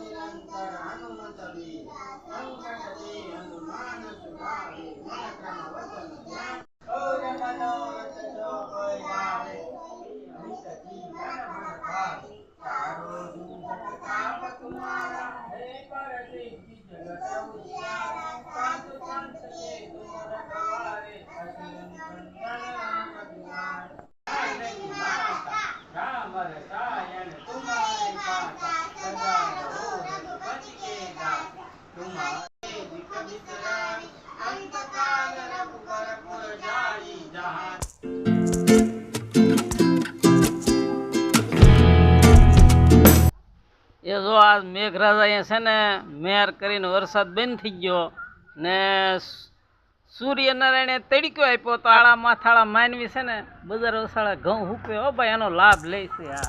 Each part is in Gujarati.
నిరంతరానుమంతది એ જો આ મેઘરાજા અહીંયા છે ને, મેર કરીને વરસાદ બંધ થઈ ગયો ને સૂર્યનારાયણે તડક્યો આપ્યો તો આળા માથાળા માનવી છે ને, બજાર વસાળા ઘઉં હૂકે ભાઈ એનો લાભ લે છે આ.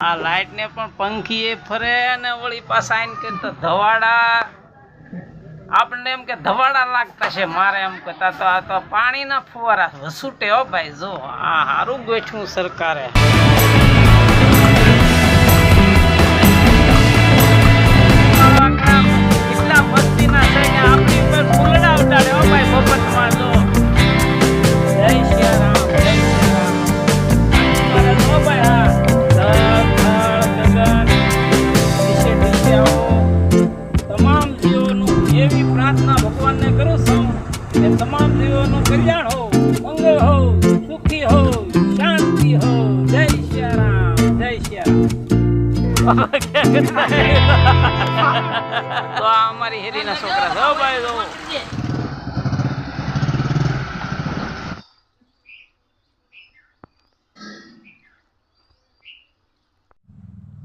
આ લાઈટ ને પણ પંખી એ ફરે અને વળી પાછા આઈને કે તો ધવાડા. આપણને એમ કે ધવાડા લાગતા છે મારે એમ કહેતા તો આ તો પાણીના ફુવારા વસૂટે હો ભાઈ, જો આ સારું ગોઠવું સરકારે. તો આ અમારી હેરીના છોકરા છે ભાઈ જો.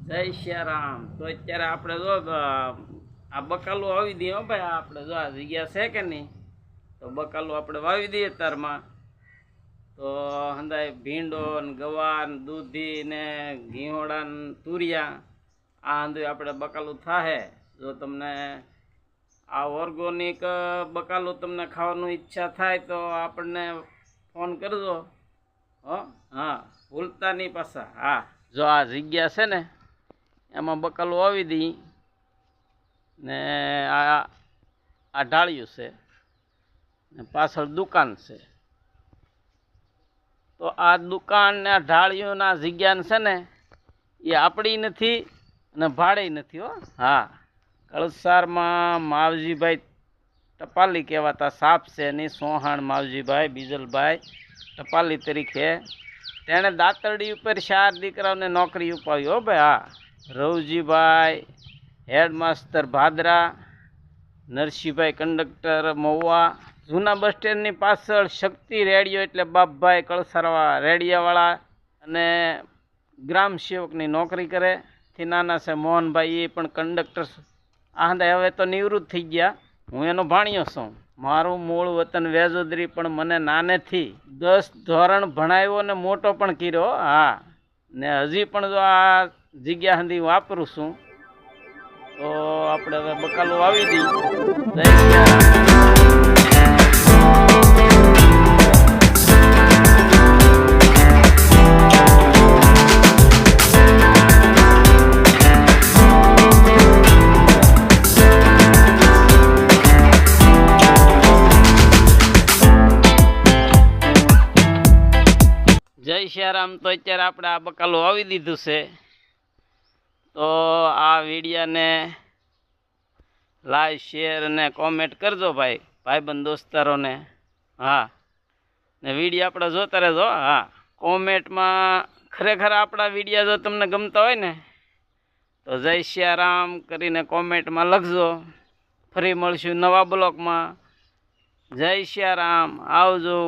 જય શ્યારામ. તો અત્યારે આપણે જો આ બકાલું વાવી દઈએ ભાઈ આપણે જો આ જગ્યા છે કે નહીં તો બકાલું આપણે વાવી દઈએ તારમાં તો હંદાય ભીંડો ને ગવાર ને દૂધી ને ઘીહોડા ને તુરિયા. આ હંધુય આપણે બકાલું થાહે. જો તમને આ ઓર્ગોનિક બકાલું તમને ખાવાનું ઈચ્છા થાય તો આપણને ફોન કરજો. હો? હા, ભૂલતા નહીં પાછા. હા, જો આ જગ્યા છે ને, એમાં બકાલું આવી દઈ ને આ આ ઢાળિયું છે ને પાછળ દુકાન છે. તો આ દુકાન ને આ ઢાળિયુંના જગ્યાને છે ને, એ આપણી નથી અને ભાડે નથી હો. હા. કળસારમાં માવજીભાઈ ટપાલી કહેવાતા સાપ છે એની સોહાણ માવજીભાઈ, બીજલભાઈ ટપાલી તરીકે. તેણે દાતરડી ઉપર ચાર દીકરાઓને નોકરી ઉપાવી હો ભાઈ, હા. રવજીભાઈ હેડમાસ્તર ભાદરા, નરસિંહભાઈ કંડક્ટર મહુવા, જૂના બસ સ્ટેન્ડની પાછળ શક્તિ રેડિયો એટલે બાપભાઈ કળસારવા રેડિયાવાળા અને ગ્રામ સેવકની નોકરી કરે. થી નાના છે, મોહનભાઈ, એ પણ કંડક્ટર આંદા હવે તો નિવૃત્ત થઈ ગયા. હું એનો ભાણ્યો છું. મારું મૂળ વતન વેજોદરી પણ મને નાનેથી દસ ધોરણ ભણાવ્યો ને મોટો પણ કર્યો. હા. ને હજી પણ જો આ જગ્યા સુધી વાપરું છું, તો આપણે હવે બકાલો આવી દઈએ. સિયારામ તો અત્યારે આપણે આ બકાલું વાવી દીધું છે. તો આ વિડીયાને લાઈક, શેર અને કોમેન્ટ કરજો ભાઈ, ભાઈબંધ દોસ્તારોને. હા. ને વીડિયો આપણે જોતા રહેજો, હા. કોમેન્ટમાં ખરેખર આપણા વિડીયા જો તમને ગમતા હોય ને, તો જય સિયારામ કરીને કોમેન્ટમાં લખજો. ફરી મળશું નવા બ્લોકમાં. જય સિયારામ. આવજો.